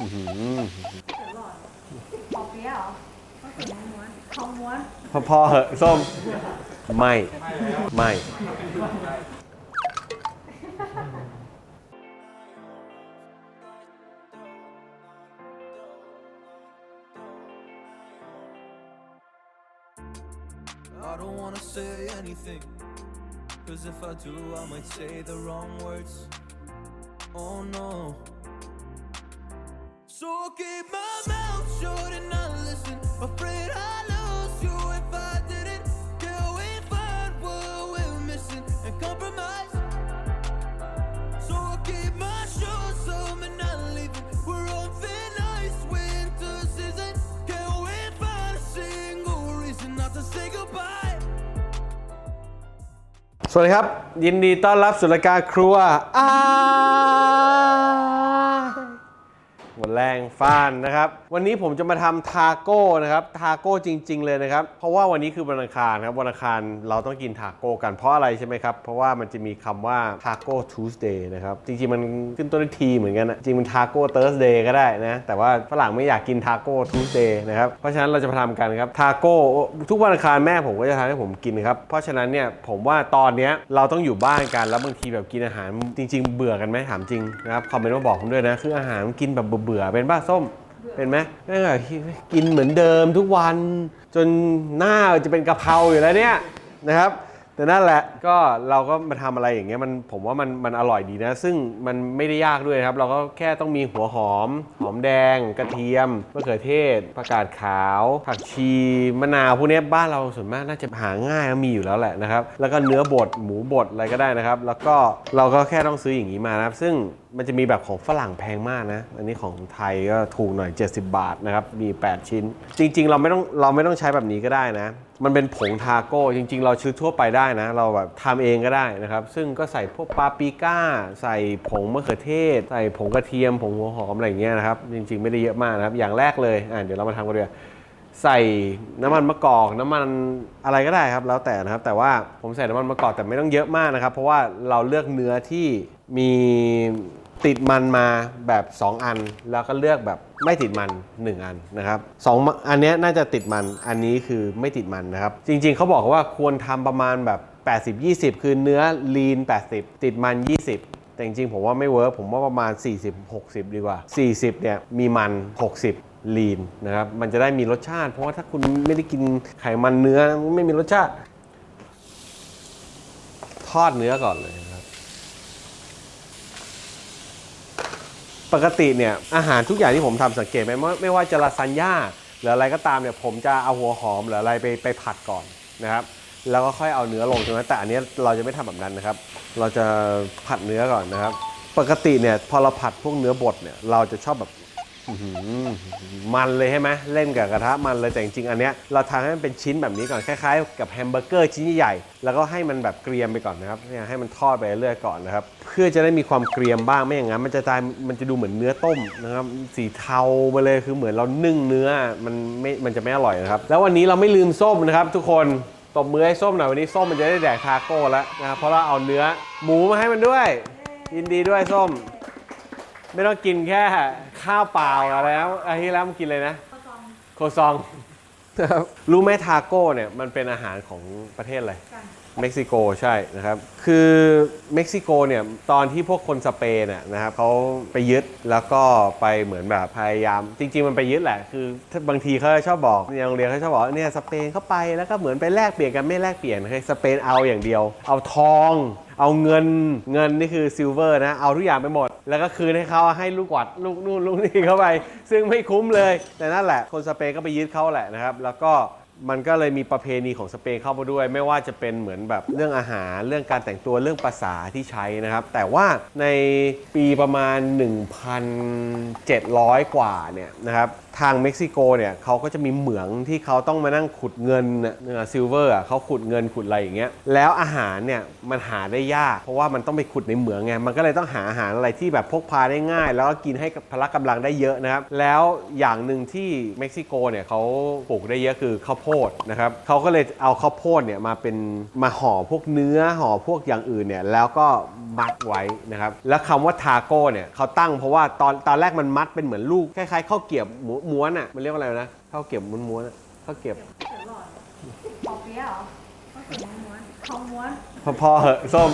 อื้อหือ ปอเปี๊ยะเหรอก็เขียนม้วนทองม้วน พอพอเหอะส้ม ไม่ ไม่ I don't wanna say anything. Cause if I do, I might say the wrong words. Oh no. So I'll keep my mouth shut and not listen. Afraid I lose you if I didn't. Till we find what we're missing and compromise. So I'll keep my shoes on and not leaving. We're on thin ice, winter season. Can we find a single reason not to say goodbye? สวัสดีครับ ยินดีต้อนรับสู่รายการครัวอา แรงฟ้านนะครับ วันนี้ผมจะมาทำทาโก้นะครับทาโก้จริง ๆ เลยนะครับ เพราะว่าวันนี้คือวันอังคารครับวันอังคารเราต้องกินทาโก้กันเพราะอะไรใช่ไหมครับ เพราะว่ามันจะมีคำว่าทาโก้ทูสเดย์นะครับจริง ๆ มันขึ้นต้นด้วยทีเหมือนกันนะจริงมันทาโก้เ h ิร์สเดย์ก็ได้นะแต่ว่าฝรั่งไม่อยากกินทาโก้ทูสเดย์นะครับเพราะฉะนั้นเราจะมาทำกันครับทาโก้ทุกวันอังคารแม่ผมก็จะทำให้ผมกินครับเพราะฉะนั้นเนี่ยผมว่าตอนนี้เราต้องอยู่บ้านกันแล้วบางทีแบบกินอาหารจริง ๆ เบื่อกันไหมถามจริงนะครับคอมเมนต์มาบอกผมด้วยนะคืออาหารกินแบบเบื่อเป็นบ้าส้มเป็นไหมแม่งแบบกินเหมือนเดิมทุกวันจนหน้าจะเป็นกะเพราอยู่แล้วเนี่ยนะครับ แต่นั่นแหละก็เราก็มาทำอะไรอย่างเงี้ยมันผมว่ามันมันอร่อยดีนะ ซึ่งมันไม่ได้ยากด้วยครับ เราก็แค่ต้องมีหัวหอม หอมแดง กระเทียมมะเขือเทศผักกาดขาว ผักชีมะนาวพวกเนี้ยบ้านเราส่วนมากน่าจะหาง่ายมีอยู่แล้วแหละนะครับ แล้วก็เนื้อบดหมูบดอะไรก็ได้นะครับ แล้วก็เราก็แค่ต้องซื้ออย่างนี้มานะครับซึ่งมันจะมีแบบของฝรั่งแพงมากนะ อันนี้ของไทยก็ถูกหน่อย 70 บาทนะครับ มี 8 ชิ้น จริง ๆ เราไม่ต้องเราไม่ต้องใช้แบบนี้ก็ได้นะมันเป็นผงทาโก้จริง ๆ เราซื้อทั่วไปได้นะ เราแบบทำเองก็ได้นะครับ ซึ่งก็ใส่พวกปาปริก้า ใส่ผงมะเขือเทศ ใส่ผงกระเทียม ผงหัวหอมอะไรอย่างเงี้ยนะครับ จริง ๆ ไม่ได้เยอะมากนะครับ อย่างแรกเลยอะเดี๋ยวเรามาทำกันเลยใส่น้ำมันมะกอกน้ำมันอะไรก็ได้ครับ แล้วแต่นะครับ แต่ว่าผมใส่น้ำมันมะกอกแต่ไม่ต้องเยอะมากนะครับ เพราะว่าเราเลือกเนื้อที่มี ติดมันมาแบบ 2 อัน แล้วก็เลือกแบบไม่ติดมัน 1 อันนะครับสองอันนี้น่าจะติดมันอันนี้คือไม่ติดมันนะครับ จริงๆเขาบอกว่าควรทำประมาณแบบ 80-20 คือเนื้อลีน 80 ติดมัน 20แต่จริงๆผมว่าไม่เวิร์กผมว่าประมาณ 40-60 ดีกว่า 40 เนี่ย มีมัน 60 ลีนนะครับ มันจะได้มีรสชาติ เพราะว่าถ้าคุณไม่ได้กินไขมันเนื้อไม่มีรสชาติ ทอดเนื้อก่อนเลยนะครับ ปกติเนี่ยอาหารทุกอย่างที่ผมทำสังเกตไหมไม่ว่าจะลาซานญ่าหรืออะไรก็ตามเนี่ยผมจะเอาหัวหอมหรืออะไรไปไปผัดก่อนนะครับแล้วก็ค่อยเอาเนื้อลงใช่ไหมแต่อันนี้เราจะไม่ทำแบบนั้นนะครับ เราจะผัดเนื้อก่อนนะครับ ปกติเนี่ยพอเราผัดพวกเนื้อบดเนี่ยเราจะชอบแบบ อื้อหือมันเลยใช่ไหมเล่นกับกระทะมันเลยแต่จริงๆ อันเนี้ยเราทำให้มันเป็นชิ้นแบบนี้ก่อนคล้ายๆ กับแฮมเบอร์เกอร์ชิ้นใหญ่ๆแล้วก็ให้มันแบบเกรียมไปก่อนนะครับเนี่ยให้มันทอดไปเรื่อยๆก่อนนะครับเพื่อจะได้มีความเกรียมบ้างไม่อย่างนั้นมันจะตายมันจะดูเหมือนเนื้อต้มนะครับสีเทาไปเลยคือเหมือนเรานึ่งเนื้อมันไม่มันจะไม่อร่อยนะครับแล้ววันนี้เราไม่ลืมส้มนะครับ ทุกคนตบมือให้ส้มหน่อยวันนี้ส้มมันจะได้แดกทาโก้แล้วนะครับเพราะเราเอาเนื้อหมูมาให้มันด้วย ยินดีด้วยส้ม ไม่ต้องกินแค่ข้าวเปล่าแล้วอาทิตย์แล้วมันกินเลยนะข้าวซองโคซอง รู้ไหมทาโก้เนี่ยมันเป็นอาหารของประเทศอะไรกันเม็กซิโกใช่นะครับ คือเม็กซิโกเนี่ยตอนที่พวกคนสเปนน่ะนะครับเขาไปยึดแล้วก็ไปเหมือนแบบพยายาม จริง ๆ มันไปยึดแหละ คือถ้าบางทีเขาชอบบอกในโรงเรียนเขาชอบบอกว่าเนี่ยสเปนเข้าไปแล้วก็เหมือนไปแลกเปลี่ยนกันไม่แลกเปลี่ยนคือสเปนเอาอย่างเดียว เอาทอง เอาเงินเงินนี่คือซิลเวอร์นะเอาทุกอย่างไปหมด แล้วก็คืนให้เขาให้ลูกกวัดลูกนู่นลูกนี่เข้าไป ซึ่งไม่คุ้มเลย แต่นั่นแหละ คนสเปนก็ไปยึดเขาแหละนะครับ แล้วก็มันก็เลยมีประเพณีของสเปนเข้ามาด้วย ไม่ว่าจะเป็นเหมือนแบบเรื่องอาหารเรื่องการแต่งตัวเรื่องภาษาที่ใช้นะครับ แต่ว่าในปีประมาณ 1,700 กว่าเนี่ยนะครับ ทางเม็กซิโกเนี่ยเขาก็จะมีเหมืองที่เขาต้องมานั่งขุดเงินซิลเวอร์เขาขุดเงินขุดอะไรอย่างเงี้ยแล้วอาหารเนี่ยมันหาได้ยาก เพราะว่ามันต้องไปขุดในเหมืองไงมันก็เลยต้องหาอาหารอะไรที่แบบพกพาได้ง่าย แล้วก็กินให้พละกำลังได้เยอะนะครับ แล้วอย่างหนึ่งที่เม็กซิโกเนี่ยเขาปลูกได้เยอะคือข้าวโพดนะครับเขาก็เลยเอาข้าวโพดเนี่ยมาเป็นมาห่อพวกเนื้อห่อพวกอย่างอื่นเนี่ยแล้วก็มัดไว้นะครับแล้วคำว่าทาโก้เนี่ยเขาตั้งเพราะว่าตอนตอนแรกมันมัดเป็นเหมือนลูกคล้ายๆข้าวเกรียบหมูม้วนอะ มันเรียกว่าอะไรนะข้าวเกรียบม้วนๆอะข้าวเกรียบเสือหลอดปอเปี๊ยะเหรอข้าวเสือม้วนเขาม้วนพอพอเหอะส้ม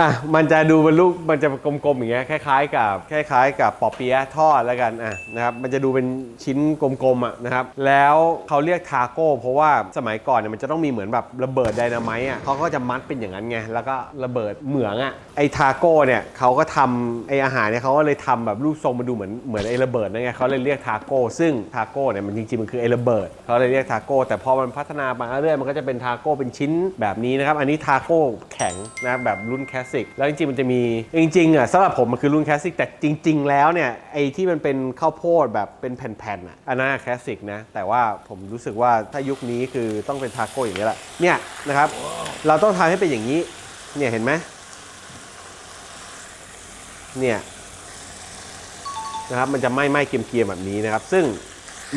อะมันจะดูเป็นลูกมันจะกลมๆอย่างเงี้ยคล้ายๆ กับคล้าย ๆ กับปอเปี๊ยะทอดแล้วกันอะนะครับมันจะดูเป็นชิ้นกลมๆอะนะครับแล้วเขาเรียกทาโก้เพราะว่าสมัยก่อนเนี่ยมันจะต้องมีเหมือนแบบระเบิดไดนาไมต์อะเขาก็จะมัดเป็นอย่างนั้นไงแล้วก็ระเบิดเหมืองอะไอทาโก้เนี่ยเขาก็ทำไออาหารเนี่ยเขาก็เลยทำแบบรูปทรงมันดูเหมือนเหมือนไอระเบิดนั่นไงเขาเลยเรียกทาโก้ซึ่งทาโก้เนี่ยมันจริงๆมันคือไอระเบิดเขาเลยเรียกทาโก้แต่พอมันพัฒนามาเรื่อยๆมันก็จะเป็นทาโก้เป็นชิ้นแบบนี้นะครับอันนี้ทาโก้แข็งนะแบบรุ่นคสสิกแล้วจริงๆมันจะมีจริงๆอะสำหรับผมมันคือรุ่นคลาสสิกแต่จริง ๆ แล้วเนี่ยไอ้ที่มันเป็นข้าวโพดแบบเป็นแผ่นๆอะอันนั้นคลาสสิกนะแต่ว่าผมรู้สึกว่าถ้ายุคนี้คือต้องเป็นทาโก้อย่างนี้แหละเนี่ยนะครับเราต้องทำให้เป็นอย่างนี้เนี่ยเห็นไหมเนี่ยนะครับมันจะไม่ไหม้เกรียมๆแบบนี้นะครับ ซึ่ง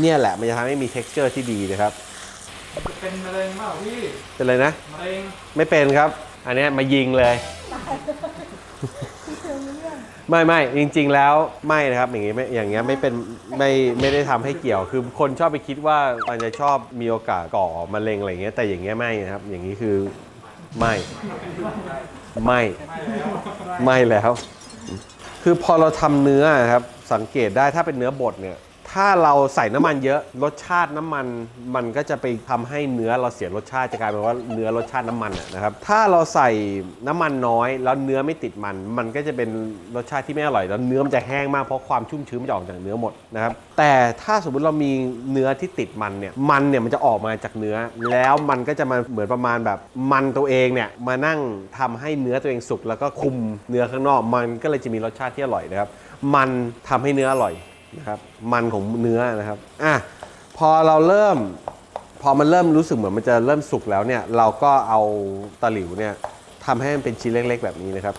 เนี่ยแหละมันจะทำให้มี t e x t อร์ที่ดีนะครับจะเป็นมะเร็งเปล่าพี่เป็นเลยนะ มะเร็งไม่เป็นครับ อันเนี้ยมายิงเลย ไม่ไม่จริง ๆ แล้วไม่นะครับ อย่างงี้ไม่อย่างเงี้ยไม่เป็นไม่ไม่ได้ทำให้เกี่ยว คือคนชอบไปคิดว่ามันจะชอบมีโอกาสก่อมะเร็งอะไรอย่างเงี้ยแต่อย่างเงี้ยไม่นะครับ อย่างนี้คือไม่ไม่ไม่แล้ว คือพอเราทำเนื้อครับสังเกตได้ถ้าเป็นเนื้อบดเนี่ย ถ้าเราใส่น้ำมันเยอะรสชาติน้ำมัน มันก็จะไปทำให้เนื้อเราเสียรสชาติจะกลายเป็นว่าเนื้อรสชาติน้ำมันอะนะครับถ้าเราใส่น้ำมันน้อย แล้วเนื้อไม่ติดมัน มันก็จะเป็นรสชาติที่ไม่อร่อยแล้วเนื้อมันจะแห้งมากเพราะความชุ่มชื้นมันจะออกจากเนื้อหมดนะครับแต่ถ้าสมมุติเรามีเนื้อที่ติดมันเนี่ยมันเนี่ยมันจะออกมาจากเนื้อ แล้วมันก็จะมาเหมือนประมาณแบบมันตัวเองเนี่ยมานั่งทำให้เนื้อตัวเองสุกแล้วก็คุมเนื้อข้างนอกมันก็เลยจะมีรสชาติที่อร่อยนะครับมันทำให้เนื้ออร่อย นะครับ มันของเนื้อนะครับอะพอเราเริ่ม พอมันเริ่มรู้สึกเหมือนมันจะเริ่มสุกแล้วเนี่ย เราก็เอาตะหลิวเนี่ยทำให้มันเป็นชิ้นเล็ก ๆ แบบนี้นะครับ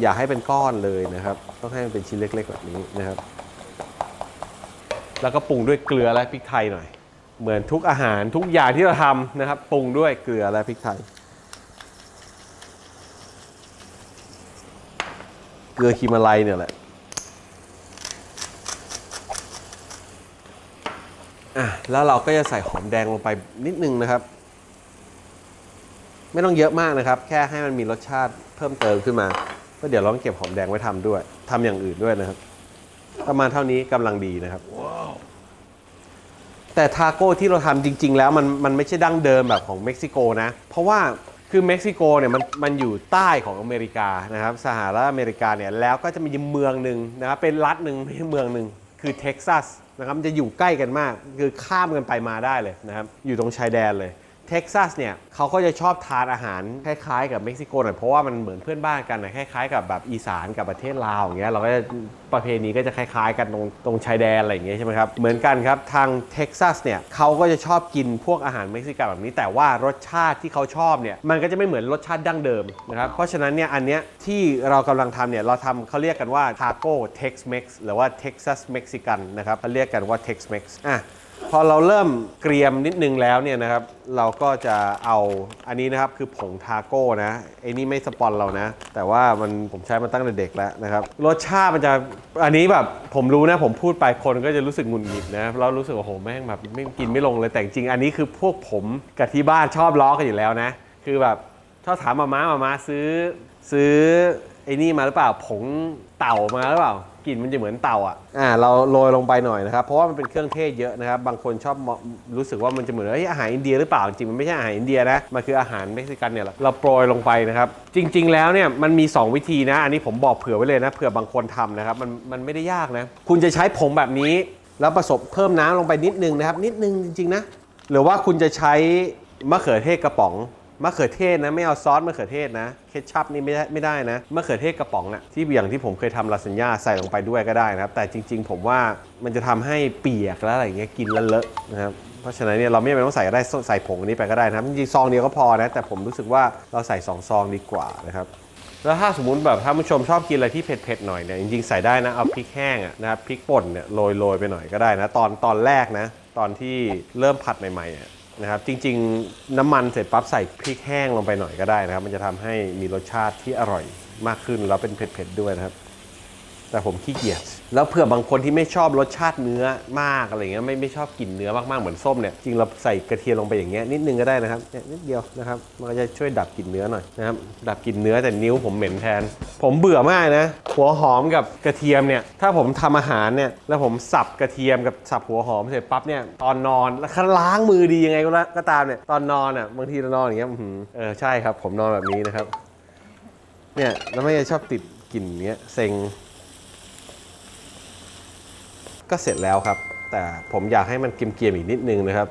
อย่าให้เป็นก้อนเลยนะครับ ต้องให้มันเป็นชิ้นเล็ก ๆ แบบนี้นะครับ แล้วก็ปรุงด้วยเกลือและพริกไทยหน่อย เหมือนทุกอาหารทุกอย่างที่เราทำนะครับ ปรุงด้วยเกลือและพริกไทย เกลือฮิมาลัยเนี่ยแหละ อะแล้วเราก็จะใส่หอมแดงลงไปนิดนึงนะครับ ไม่ต้องเยอะมากนะครับ แค่ให้มันมีรสชาติเพิ่มเติมขึ้นมาก็เดี๋ยวเราต้องเก็บหอมแดงไว้ทำด้วยทำอย่างอื่นด้วยนะครับ ประมาณเท่านี้กำลังดีนะครับแต่ทาโก้ที่เราทำจริง ๆ แล้วมันมันไม่ใช่ดั้งเดิมแบบของเม็กซิโกนะ เพราะว่าคือเม็กซิโกเนี่ยมันมันอยู่ใต้ของอเมริกานะครับสหรัฐอเมริกาเนี่ยแล้วก็จะมีเมืองหนึ่งนะครับเป็นรัฐหนึ่งไม่ใช่เมืองหนึ่ง คือเท็กซัสนะครับมันจะอยู่ใกล้กันมาก คือข้ามกันไปมาได้เลยนะครับ อยู่ตรงชายแดนเลย เท็กซัสเนี่ยเขาก็จะชอบทานอาหารคล้ายๆกับเม็กซิโกหน่อยเพราะว่ามันเหมือนเพื่อนบ้านกันนะคล้ายๆกับแบบอีสานกับประเทศลาวอย่างเงี้ยเราก็จะประเพณีก็จะคล้ายๆ กันตรงตรงชายแดนอะไรอย่างเงี้ยใช่ไหมครับเหมือนกันครับทางเท็กซัสเนี่ยเขาก็จะชอบกินพวกอาหารเม็กซิกันแบบนี้ แต่ว่ารสชาติที่เขาชอบเนี่ยมันก็จะไม่เหมือนรสชาติดั้งเดิมนะครับเพราะฉะนั้นเนี่ยอันเนี้ยที่เรากำลังทำเนี่ยเราทำเขาเรียกกันว่าทาโก้เท็กซ์เม็กซ์หรือว่าเท็กซัสเม็กซิกันนะครับเขาเรียกกันว่าเท็กซ์เม็กซ์อะ พอเราเริ่มเกรียมนิดนึงแล้วเนี่ยนะครับ เราก็จะเอาอันนี้นะครับคือผงทาโก้นะไอ้นี่ไม่สปอนเรานะ แต่ว่ามันผมใช้มาตั้งแต่เด็กแล้วนะครับ รสชาติมันจะอันนี้แบบผมรู้นะ ผมพูดไปคนก็จะรู้สึกหงุนหงิดนะเรารู้สึกว่าโหแม่งแบบไม่กินไม่ลงเลยแต่จริงอันนี้คือพวกผมกับที่บ้านชอบล้อกันอยู่แล้วนะ คือแบบชอบถามมาม้ามาม้าซื้อซื้อ ไอ้นี่มาหรือเปล่าผงเต่ามาหรือเปล่ากลิ่นมันจะเหมือนเต่าอะอ่าเราโรยลงไปหน่อยนะครับเพราะว่ามันเป็นเครื่องเทศเยอะนะครับบางคนชอบมองรู้สึกว่ามันจะเหมือนเอ้ยอาหารอินเดียหรือเปล่าจริงมันไม่ใช่อาหารอินเดียนะมันคืออาหารเม็กซิกันเนี่ยแหละเราโปรยลงไปนะครับจริง ๆ แล้วเนี่ยมันมี 2 วิธีนะ อันนี้ผมบอกเผื่อไว้เลยนะเผื่อบางคนทำนะครับมันมันไม่ได้ยากนะคุณจะใช้ผงแบบนี้แล้วผสมเพิ่มน้ำลงไปนิดนึงนะครับนิดนึงจริงๆนะหรือว่าคุณจะใช้มะเขือเทศกระป๋อง มะเขือเทศนะไม่เอาซอสมะเขือเทศนะเคชัพนี่ไม่ได้ไม่ได้นะมะเขือเทศกระป๋องอะที่อย่างที่ผมเคยทำลาซานญ่าใส่ลงไปด้วยก็ได้นะครับ แต่จริง ๆ ผมว่ามันจะทำให้เปียกแล้วอะไรอย่างเงี้ยกินแล้วเลอะนะครับเพราะฉะนั้นเนี่ยเราไม่จำเป็นต้องใส่ก็ได้ใส่ผงอันนี้ไปก็ได้นะครับจริงๆซองเดียวก็พอนะแต่ผมรู้สึกว่าเราใส่สองซองดีกว่านะครับแล้วถ้าสมมติแบบถ้าผู้ชมชอบกินอะไรที่เผ็ดๆหน่อยเนี่ยจริงๆใส่ได้นะเอาพริกแห้งอะนะครับพริกป่นเนี่ยโรยโรยๆไปหน่อยก็ได้นะตอนตอนแรกนะตอนที่เริ่มผัดใหม่ๆอะ นะครับจริงๆ น้ำมันเสร็จปั๊บใส่พริกแห้งลงไปหน่อยก็ได้นะครับ มันจะทำให้มีรสชาติที่อร่อยมากขึ้นแล้วเป็นเผ็ดๆด้วยนะครับ แต่ผมขี้เกียจ แล้วเผื่อบางคนที่ไม่ชอบรสชาติเนื้อมากอะไรเงี้ยไม่ไม่ชอบกลิ่นเนื้อมากๆเหมือนส้มเนี่ยจริงเราใส่กระเทียมลงไปอย่างเงี้ยนิดนึงก็ได้นะครับเนี่ยนิดเดียวนะครับมันก็จะช่วยดับกลิ่นเนื้อหน่อยนะครับดับกลิ่นเนื้อแต่นิ้วผมเหม็นแทน ผมเบื่อมากนะหัวหอมกับกระเทียมเนี่ยถ้าผมทำอาหารเนี่ยแล้วผมสับกระเทียมกับสับหัวหอมเสร็จปั๊บเนี่ยตอนนอนแล้วคันล้างมือดียังไงก็แล้วก็ตามเนี่ยตอนนอนอะบางทีเรานอนอย่างเงี้ยเออใช่ครับ ผมนอนแบบนี้นะครับเนี่ยแล้วไม่ชอบติดกลิ่นเนี้ยเซ็ง ก็เสร็จแล้วครับ แต่ผมอยากให้มันเกรียมๆอีกนิดนึงนะครับ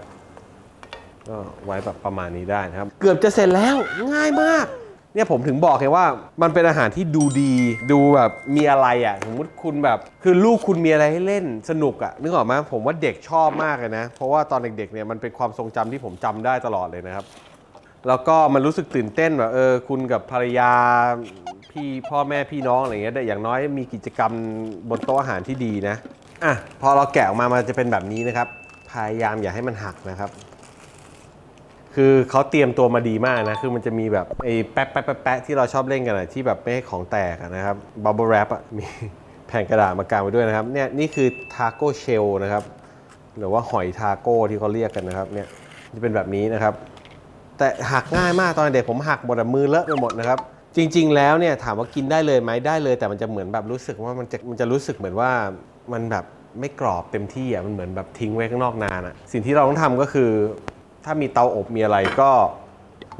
ก็ไว้แบบประมาณนี้ได้นะครับ เกือบจะเสร็จแล้วง่ายมากเนี่ยผมถึงบอกไงว่ามันเป็นอาหารที่ดูดีดูแบบมีอะไรอะสมมติคุณแบบ คือลูกคุณมีอะไรให้เล่นสนุกอะนึกออกไหมผมว่าเด็กชอบมากเลยนะ เพราะว่าตอนเด็กๆเนี่ยมันเป็นความทรงจำที่ผมจำได้ตลอดเลยนะครับ แล้วก็มันรู้สึกตื่นเต้นแบบเออคุณกับภรรยาพี่พ่อแม่พี่น้องอะไรเงี้ยอย่างน้อยมีกิจกรรมบนโต๊ะอาหารที่ดีนะ อะพอเราแกะออกมามันจะเป็นแบบนี้นะครับ พยายามอย่าให้มันหักนะครับ คือเขาเตรียมตัวมาดีมากนะ คือมันจะมีแบบไอ้แป๊ะแป๊ะแป๊ะแป๊ะที่เราชอบเล่นกันอะที่แบบไม่ให้ของแตกอะนะครับบับเบิลแรปอะมีแผ่นกระดาษมากางไว้ด้วยนะครับ เนี่ยนี่คือทาโก้เชลนะครับ หรือว่าหอยทาโก้ที่เขาเรียกกันนะครับ เนี่ยจะเป็นแบบนี้นะครับ แต่หักง่ายมากตอนเด็กผมหักหมดมือเลอะไปหมดนะครับจริง ๆ แล้วเนี่ยถามว่ากินได้เลยไหมได้เลย แต่มันจะเหมือนแบบรู้สึกว่ามันจะมันจะรู้สึกเหมือนว่า มันแบบไม่กรอบเต็มที่อะมันเหมือนแบบทิ้งไว้ข้างนอกนานอะสิ่งที่เราต้องทำก็คือ ถ้ามีเตาอบมีอะไรก็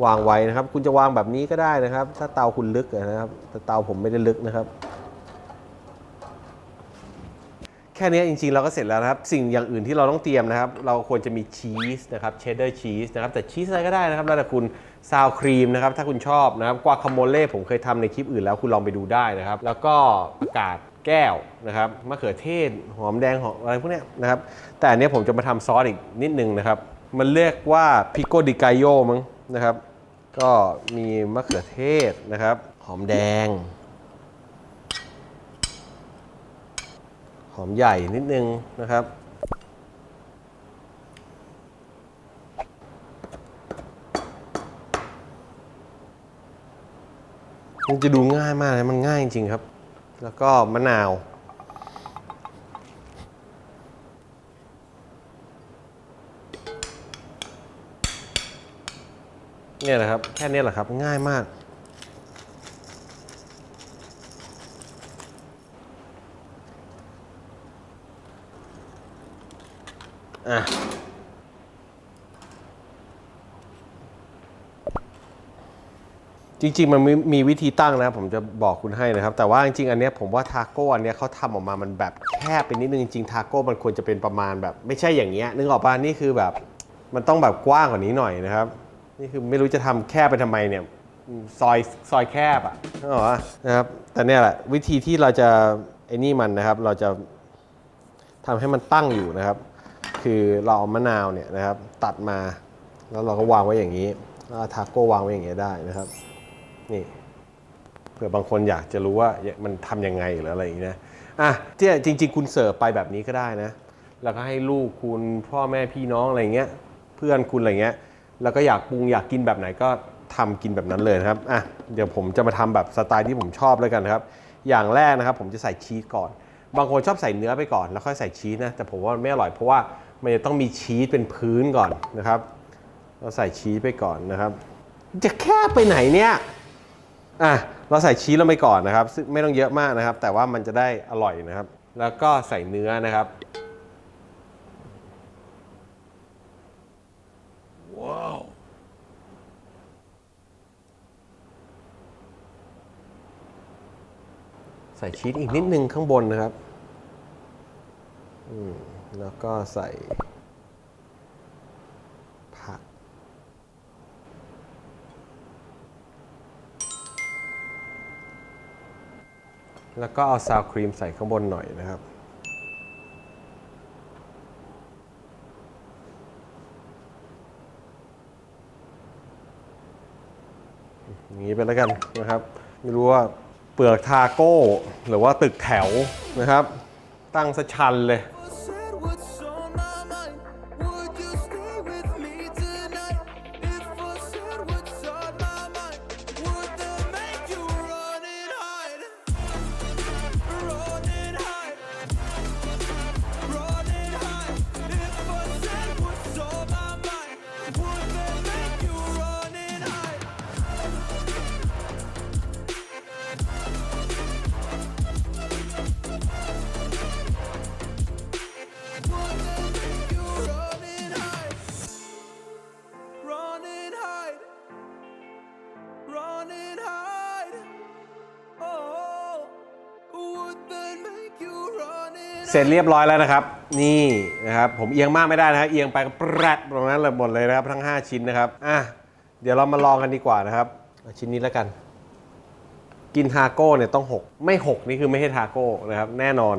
วางไว้นะครับ คุณจะวางแบบนี้ก็ได้นะครับ ถ้าเตาคุณลึกนะครับ แต่เตาผมไม่ได้ลึกนะครับ แค่นี้จริงๆเราก็เสร็จแล้วนะครับ สิ่งอย่างอื่นที่เราต้องเตรียมนะครับ เราควรจะมีชีสนะครับเชดเดอร์ชีสนะครับแต่ชีสอะไรก็ได้นะครับแล้วแต่คุณซาวครีมนะครับถ้าคุณชอบนะครับกวาคาโมเล่ผมเคยทำในคลิปอื่นแล้วคุณลองไปดูได้นะครับ แล้วก็ประกาศ แก้วนะครับมะเขือเทศหอมแดงหอมอะไรพวกนี้นะครับ แต่อันนี้ผมจะมาทำซอสอีกนิดนึงนะครับ มันเรียกว่าพิโกดิกาโยมั้งนะครับ ก็มีมะเขือเทศนะครับ หอมแดง หอมใหญ่นิดนึงนะครับมันจะดูง่ายมากเลยมันง่ายจริงครับ แล้วก็มะนาว เนี่ยแหละครับ แค่นี้แหละครับ ง่ายมาก จริง ๆ มันมีมีวิธีตั้งนะ ผมจะบอกคุณให้นะครับ แต่ว่าจริงๆ อันเนี้ยผมว่าทาโก้อันเนี้ยเขาทำออกมามันแบบแคบไปนิดนึง จริงๆ ทาโก้มันควรจะเป็นประมาณแบบ ไม่ใช่อย่างเงี้ยนึกออกป่ะนี่คือแบบมันต้องแบบกว้างกว่านี้หน่อยนะครับ นี่คือไม่รู้จะทำแคบไปทำไมเนี่ย ซอยซอยแคบอะนึกออกป่ะนะครับแต่เนี่ยแหละวิธีที่เราจะไอ้นี่มันนะครับ เราจะทำให้มันตั้งอยู่นะครับ คือเราเอามะนาวเนี่ยนะครับ ตัดมา แล้วเราก็วางไว้อย่างนี้แล้วเอาทาโก้วางไว้อย่างนี้ยได้นะครับ นี่เผื่อบางคนอยากจะรู้ว่ามันทำยังไงหรืออะไรอย่างนี้นะอะที่จริง ๆ คุณเสิร์ฟไปแบบนี้ก็ได้นะ แล้วก็ให้ลูกคุณพ่อแม่พี่น้องอะไรเงี้ย เพื่อนคุณอะไรเงี้ย แล้วก็อยากปรุงอยากกินแบบไหนก็ทำกินแบบนั้นเลยนะครับอะเดี๋ยวผมจะมาทำแบบสไตล์ที่ผมชอบแล้วกันนครับ อย่างแรกนะครับผมจะใส่ชีสก่อน บางคนชอบใส่เนื้อไปก่อนแล้วค่อยใส่ชีสนะ แต่ผมว่าไม่อร่อยเพราะว่ามันจะต้องมีชีสเป็นพื้นก่อนนะครับ เราใส่ชีสไปก่อนนะครับ จะแค่ไปไหนเนี่ย อะเราใส่ชีสลงไปก่อนนะครับซึ่งไม่ต้องเยอะมากนะครับ แต่ว่ามันจะได้อร่อยนะครับ แล้วก็ใส่เนื้อนะครับว้าวใส่ชีสอีกนิดนึงข้างบนนะครับ อืม แล้วก็ใส่ แล้วก็เอาซาวครีมใส่ข้างบนหน่อยนะครับ อย่างนี้ไปแล้วกันนะครับ ไม่รู้ว่าเปลือกทาโก้ หรือว่าตึกแถวนะครับ ตั้งสะชันเลย สร็จเรียบร้อยแล้วนะครับ นี่นะครับผมเอียงมากไม่ได้นะครับเอียงไปก็แปรดตรงนั้นเลยหมดเลยนะครับ ทั้ง 5 ชิ้นนะครับอะเดี๋ยวเรามาลองกันดีกว่านะครับชิ้นนี้แล้วกัน กินทาโก้เนี่ยต้อง6ไม่6นี่คือไม่ใช่ทาโก้นะครับ แน่นอน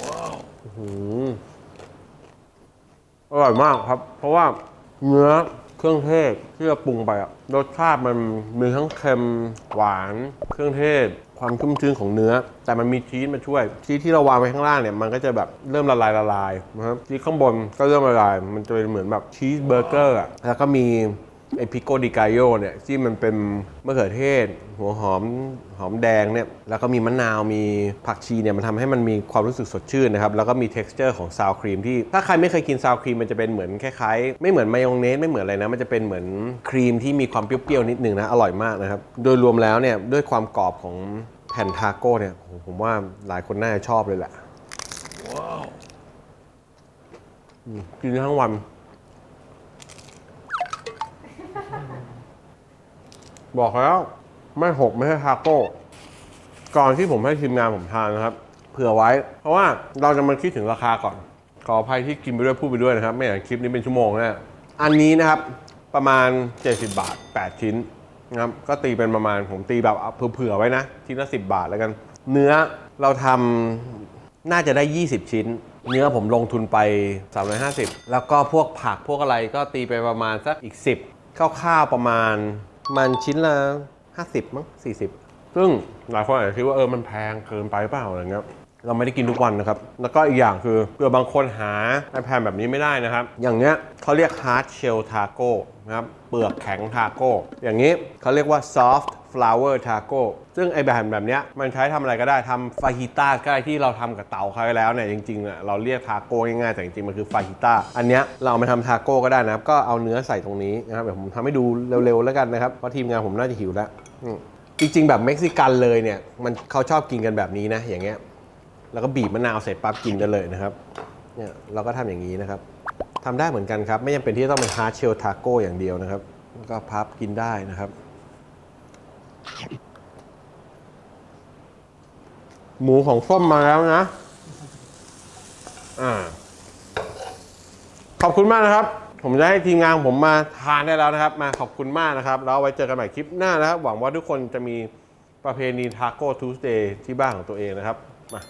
ว้าวอร่อยมากครับ เพราะว่าเนื้อ เครื่องเทศที่เราปรุงไปอะรสชาติมันมีทั้งเค็มหวาน เครื่องเทศ ความชุ่มชื้นของเนื้อ แต่มันมีชีสมาช่วย ชีสที่เราวางไว้ข้างล่างเนี่ยมันก็จะแบบเริ่มละลายละลายนะครับชีสข้างบนก็เริ่มละลาย มันจะเป็นเหมือนแบบชีสเบอร์เกอร์อะแล้วก็มี ไอพิโกดิกาโยเนี่ยที่มันเป็นมะเขือเทศ หัวหอมหอมแดงเนี่ยแล้วก็มีมะนาวมีผักชีเนี่ยมันทำให้มันมีความรู้สึกสดชื่นนะครับ แล้วก็มี t e x t อร์ของซาวครีมที่ถ้าใครไม่เคยกินซาวครีมมันจะเป็นเหมือนคล้ายๆ ไม่เหมือนมายองเนสไม่เหมือนอะไรนะ มันจะเป็นเหมือนครีมที่มีความเปรี้ยวๆนิดนึงนะอร่อยมากนะครับโดยรวมแล้วเนี่ยด้วยความกรอบของแผ่นทาโก้เนี่ยผมผมว่าหลายคนน่าจะชอบเลยแหละว้าวกินได้ทั้งวัน บอกแล้วไม่หกไม่ใช่ทาโก้ก่อนที่ผมให้ทีมงานผมทานนะครับ เผื่อไว้ เพราะว่าเราจะมาคิดถึงราคาก่อน ขออภัยที่กินไปด้วยพูดไปด้วยนะครับ ไม่อย่างคลิปนี้เป็นชั่วโมงแน่อันนี้นะครับประมาณ 70 บาท 8 ชิ้นนะครับก็ตีเป็นประมาณผมตีแบบเอาเผื่อๆไว้นะชิ้นละ10 บาทแล้วกัน เนื้อเราทำน่าจะได้ 20 ชิ้น เนื้อผมลงทุนไป 350 แล้วก็พวกผักพวกอะไรก็ตีไปประมาณสักอีก 10คร่าวๆประมาณ มันชิ้นละ 50 มั้ง 40 ซึ่งหลายคนอาจจะคิดว่าเออมันแพงเกินไปเปล่าอะไรเงี้ย เราไม่ได้กินทุกวันนะครับ แล้วก็อีกอย่างคือเผื่อบางคนหาไอแพนแบบนี้ไม่ได้นะครับ อย่างเงี้ยเขาเรียก hard shell taco นะครับเปลือกแข็งทาโก้ อย่างนี้เขาเรียกว่า soft flour taco ซึ่งไอแบบแบบเนี้ยมันใช้ทำอะไรก็ได้ทำฟาฮิต้าก็ได้ที่เราทำกับเตาเขาไว้แล้วเนี่ยจริงๆอะเราเรียกทาโก้ง่ายๆแต่จริงๆ มันคือฟาฮิต้าอันเนี้ยเราเอามาทำทาโก้ก็ได้นะครับ ก็เอาเนื้อใส่ตรงนี้นะครับเดี๋ยวผมทำให้ดูเร็วๆแล้วกันนะครับ เพราะทีมงานผมน่าจะหิวแล้วจริงๆ แบบเม็กซิกันเลยเนี่ยมันเขาชอบกินกันแบบนี้นะอย่างเงี้ย แล้วก็บีบมะนาวเสร็จปั๊บกินกันเลยนะครับเนี่ยเราก็ทำอย่างนี้นะครับทำได้เหมือนกันครับ ไม่จำเป็นที่ต้องเป็นฮาร์เชลทาโก้อย่างเดียวนะครับก็พับกินได้นะครับ หมูของส้มมาแล้วนะอ่าขอบคุณมากนะครับ ผมจะให้ทีมงานผมมาทานได้แล้วนะครับ มาขอบคุณมากนะครับ แล้วไว้เจอกันใหม่คลิปหน้านะครับ หวังว่าทุกคนจะมีประเพณีทาโก้ทูสเดย์ที่บ้านของตัวเองนะครับ มา